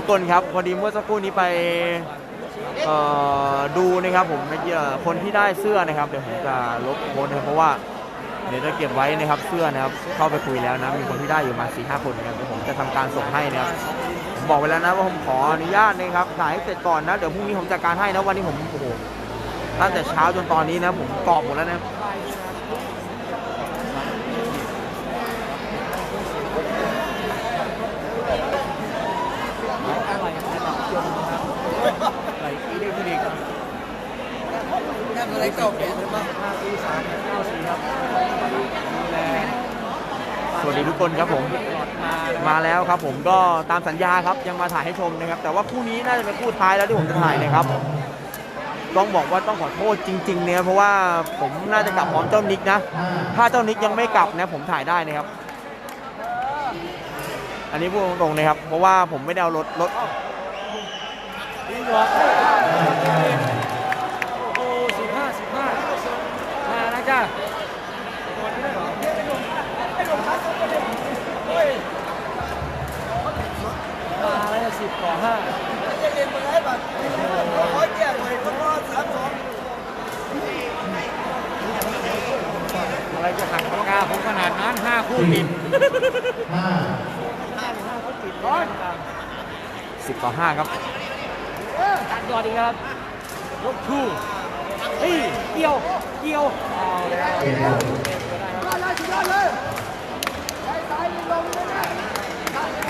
ทุกคนครับพอดีเมื่อสักครู่นี้ไปเอ่อดูนะครับผมเอ่อคนที่ได้เสื้อนะครับเดี๋ยวผมจะลบโพสต์นะครับเพราะว่าเดี๋ยวจะเก็บไว้นะครับเสื้อนะครับเข้าไปคุยแล้วนะมีคนที่ได้อยู่มาสี่ห้าคนนะครับเดี๋ยวผมจะทำการส่งให้นะครับผมบอกไปแล้วนะว่าผมขออนุญาตนะครับถ่ายให้เสร็จก่อนนะเดี๋ยวพรุ่งนี้ผมจัดการให้นะวันนี้ผมโอ้โหตั้งแต่เช้าจนตอนนี้นะผมกรอบหมดแล้วนะ ไหลปีเด็กผู้ดีครับ อะไรเก่าแก่หรือเปล่าห้าปีสามเก้าสี่ครับดูแลสวัสดีทุกคนครับผมมาเลยมาแล้วครับผมก็ตามสัญญาครับยังมาถ่ายให้ชมนะครับ แต่ว่าคู่นี้น่าจะเป็นคู่ท้ายแล้วที่ผมจะถ่ายนะครับ ต้องบอกว่าต้องขอโทษจริงๆเนี่ยเพราะว่าผมน่าจะกลับพร้อมเจ้านิกนะ ถ้าเจ้านิกยังไม่กลับนะผมถ่ายได้นะครับ อันนี้พูดตรงๆนะครับ เพราะว่าผมไม่ได้เอารถรถ ยิงหัวโอ้โหสิบห้าสิบห้า มานะจ้ามาแล้วสิบต่อห้าจะเรียนมาให้แบบร้อยแก่เลยก็รอดสามสองอะไรจะหักปากกาผมขนาดนั้นห้าคู่ติดห้าห้าคู่ติดร้อย10ต่อ5ครับตัดยอดอีกครับยกทูเฮ้ยเกี่ยว เกี่ยวเอาแล้ว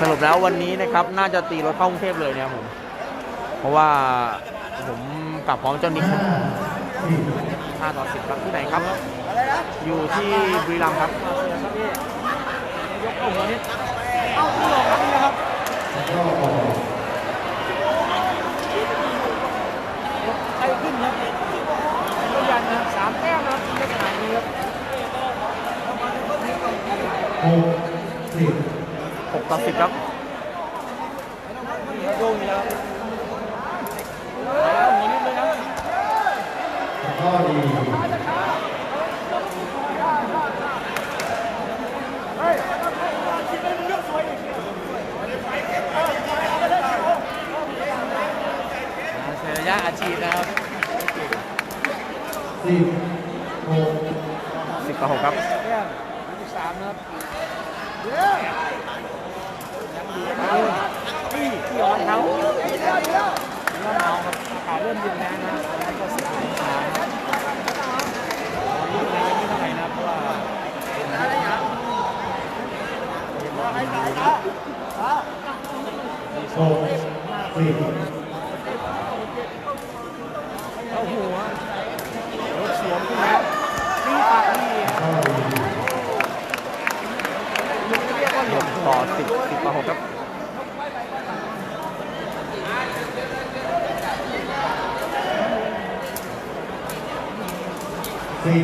สรุปแล้ววันนี้นะครับน่าจะตีรถเข้ากรุงเทพเลยนะครับผม เพราะว่าผมกลับพร้อมเจ้านิก5ต่อ10ครับที่ไหนครับ อยู่ที่บุรีรัมย์ครับครับพี่ยกหัวนิดเอาคู่หลอกครับนี่นะครับยกไปขึ้นครับก็ยันนะครับสามแต้มนะครับในขณะนี้ครับ 6ต่อ10ครับโยงอยู่แล้วแล้วหัวนิดเลยนะเสียระยะอาชีพนะครับ10ต่อ6ครับแต้มยี่สามนะครับ ที่ที่ย้อนเขาย้อนขาครับอากาศเริ่มเย็นแล้วนะแล้วก็สิบองศาครับนี่ในยังไม่เท่าไหร่นะเพราะว่าเข้าหัวรถสวมขึ้นแล้วนี่ปากนี่ลุกเรียกว่าหลบ ต่อ 10 10 ต่อ 6 ครับ 10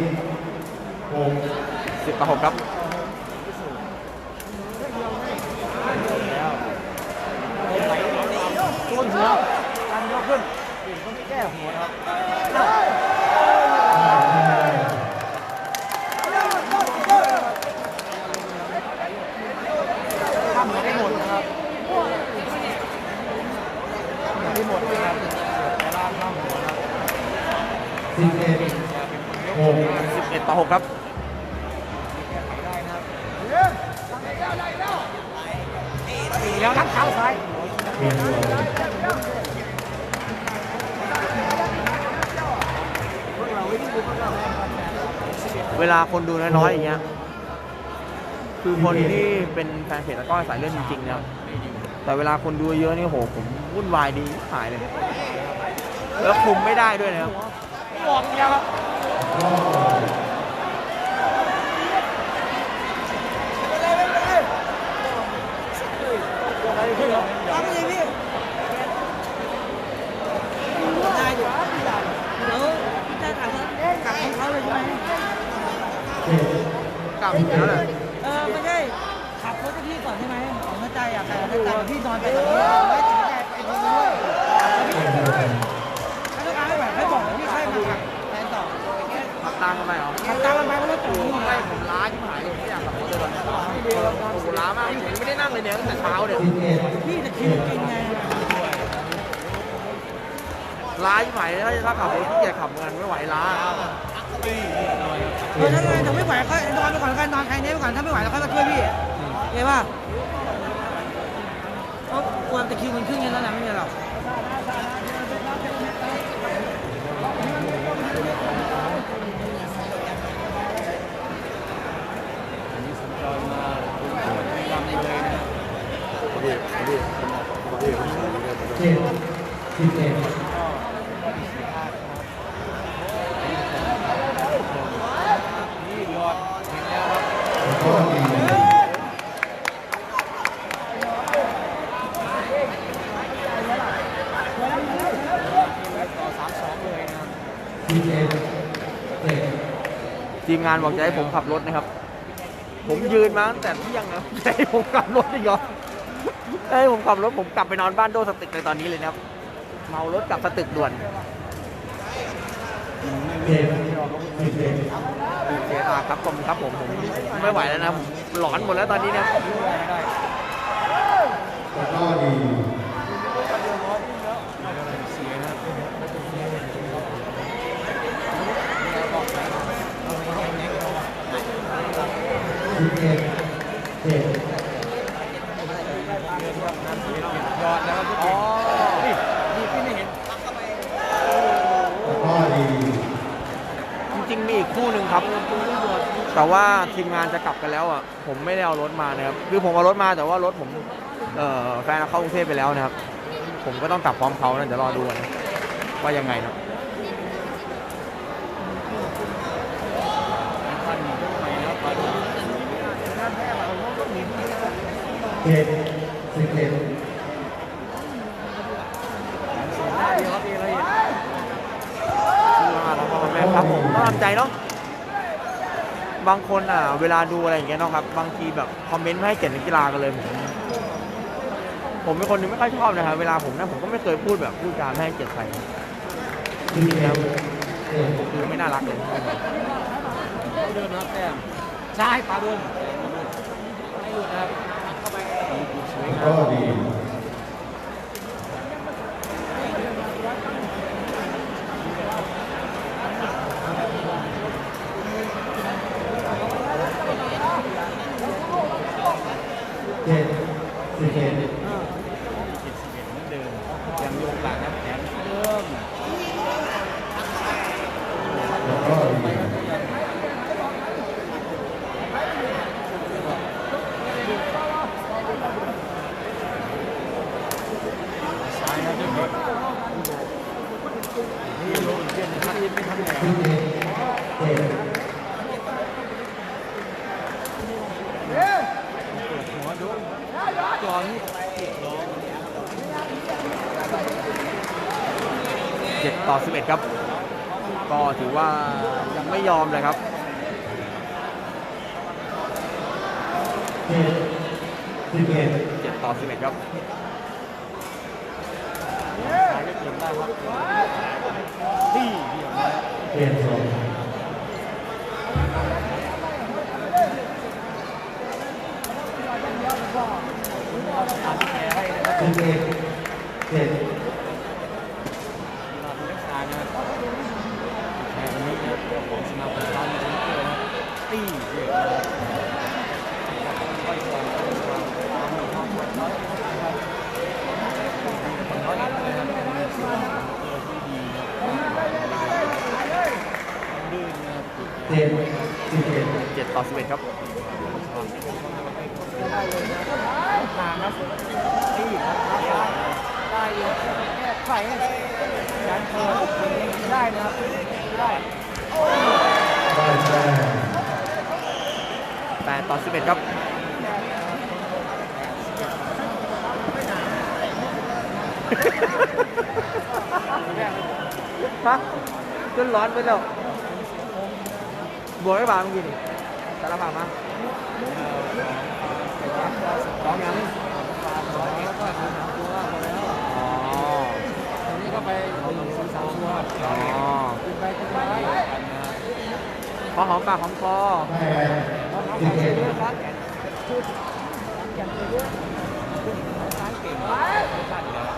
ต่อ6ครับต้นหัวการยกขึ้นเปลี่ยนต้แก้หัวครับทำได้หมดนะครับได้หมดนะครับแต่ล่างข้ามหัวนะครับ 11 ต่อ 6 ครับได้นะครับตีแล้วทั้งเท้าซ้ายเวลาคนดูน้อยๆอย่างเงี้ย คือคนที่เป็นแฟนเพจแล้วก็สายเลือดจริงๆนะแต่เวลาคนดูเยอะนี่โหผมวุ่นวายดีหายเลย แล้วคุมไม่ได้ด้วยนะครับออกแล้วครับ กลับของเขาเลยใช่ไหมกลับแล้วแหละเออไม่ใช่ขับรถที่ก่อนใช่ไหมของเข้าใจอะแต่เข้าใจพี่นอนไปแบบนี้ไม่ถึงใจไปด้วย ตังทำไมหรอตังทำไมก็แล้วแต่ไม่ผมล้าชิบหายยไม่อยากกลับรถเลยนี้โอ้โหล้ามากไม่ได้นั่งเลยเนี่ยตั้งแต่เช้าเนี่ยนี่จะคิวกินไงล้าชิบหายถ้าถ้าขับรถพี่แกขับเงินไม่ไหวล้าเออถ้าเราไม่ไหวก็นอนไปก่อนกันนอนใครเนี้ยไปก่อนถ้าไม่ไหวเราค่อยมาช่วยพี่เอ้ยว่ะเพราะความตะคิวมันขึ้นเยอะแล้วนะไม่ใช่หรอ อ็ดเจ็ดทีมงานบอกจะให้ผมขับรถนะครับ ผมยืนมาตั้งแต่เที่ยงนะจะให้ผมขับรถอีกเหรอจะให้ผมขับรถผมกลับไปนอนบ้านโดสตึกในตอนนี้เลยนะครับ เมารถกลับสตึกด่วนเจ็ดสิบเอ็ดเจอาครับผมครับผมผมไม่ไหวแล้วนะผมหลอนหมดแล้วตอนนี้เนี่ย ก็ดี เสียนะครับ สิบเอ็ดเจ็ด ยอดแล้วครับ อ๋อ นี่นี่พี่ไม่เห็น แล้วก็ดี จริงๆมีอีก ครับ แต่ว่าทีมงานจะกลับกันแล้วอะผมไม่ได้เอารถมานะครับคือผมเอารถมาแต่ว่ารถผมเอ่อแฟนเอาเข้ากรุงเทพไปแล้วนะครับ ผมก็ต้องกลับพร้อมเขานะเดี๋ยวรอดูนะว่ายังไงนะท่านยกใหม่แล้วไปดูเจ็ดสิบเอ็ดดีครับดีเลย คือมาแล้วก็แม่ครับผมต้องทำใจเนาะ บางคนอะเวลาดูอะไรอย่างเงี้ยเนาะครับ บางทีแบบคอมเมนต์ไม่ให้เกียรตินักกีฬากันเลยผมผมเป็นคนหนึงไม่ค่อยชอบนะครับ เวลาผมนะผมก็ไม่เคยพูดแบบพูดจาไม่ให้เกียรติใครสิบเอ็ดเจ็ดคือไม่น่ารักเลยเดินนะครับแต้มใช่ปลาดุนไม่หลุดนะครับเข้าไปสวยแล้วงาม ก็ดีเจ็ดสิบเอ็ด 71เหมือนเดิมยังโยกหลังครับแขนเดิม แล้วก็ดี ซ้ายครับเด็กนี่โยกเปลี่ยนทันทีไม่ทันแหน สิบ เจ็ดต่อสิบเอ็ดครับ ก็ถือว่ายังไม่ยอมเลยครับเจ็ดต่อสิบเอ็ดครับซ้ายก็เก่งได้ครับที่เดียวนะ เปลี่ยนสองตามที่แพ้ให้นะครับสิบเอ็ดเจ็ด มาเป็นนักซ้ายนะครับแพ้คนนี้นะครับของสมาคมการเมืองเกินตีเดียวนะครับไปก่อนไปก่อนตามหนึ่งห้องร้อยนะครับคนร้อยเอ็ดนะครับเป็นส่วนเกินที่ดีนะครับดื้อนะครับ เจ็ดสิบเอ็ดเจ็ดต่อสิบเอ็ดครับทางครับตีครับได้อยู่แก้ไขยันเพิ่มได้นะครับได้ได้แต้มแปดต่อสิบเอ็ดครับฮะจนร้อนไปแล้ว บวกไม่บางเมื่อกี้นี่สารภาพมาร้องยังแล้วก็ถึงสามตัวพอแล้วอ๋อตอนนี้ก็ไปเอาหนึ่งสองสามตัวอ๋อขึ้นไปขึ้นไปพอหอมปากหอมคอได้สิบเอ็ดซ้ายเก่งสั้นแล้วตอนไหนเกี่ยอะ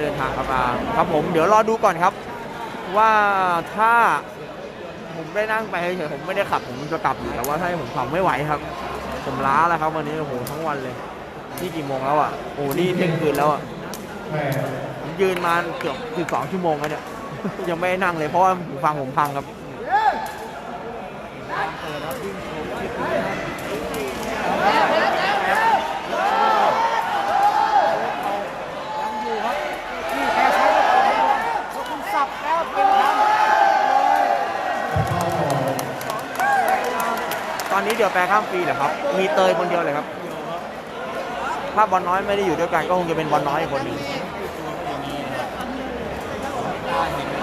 เดินทางเข้ามาครับผมเดี๋ยวรอดูก่อนครับ ว่าถ้าผมได้นั่งไปเฉยๆผมไม่ได้ขับผมจะกลับอยู่แต่ว่าถ้าให้ผมขับไม่ไหวครับผมล้าแล้วครับวันนี้โอ้โหทั้งวันเลยนี่กี่โมงแล้วอะโอ้นี่เที่ยงคืนแล้วอะผมยืนมาเกือบสิบสองชั่วโมงแล้วเนี่ย ยังไม่ได้นั่งเลยเพราะว่าหูฟังผมพังครับ ดียวแปลข้ามฟรีเหรอครับ มีเตยคนเดียวเลยครับ ถ้าบอลน้อยไม่ได้อยู่ด้วยกันก็คงจะเป็นบอลน้อยอีกคนหนึ่ง ได้เห็น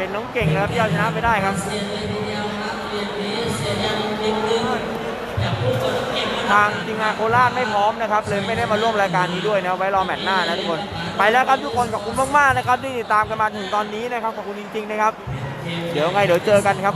เป็นน้องเก่งแล้วที่เอาชนะไปได้ครับทางทีมงานโคราชไม่พร้อมนะครับเลยไม่ได้มาร่วมรายการนี้ด้วยนะไว้รอแมตช์หน้านะทุกคนไปแล้วครับทุกคนขอบคุณมากๆนะครับที่ติดตามกันมาถึงตอนนี้นะครับขอบคุณจริงๆนะครับ เดี๋ยวไงเดี๋ยวเจอกันครับ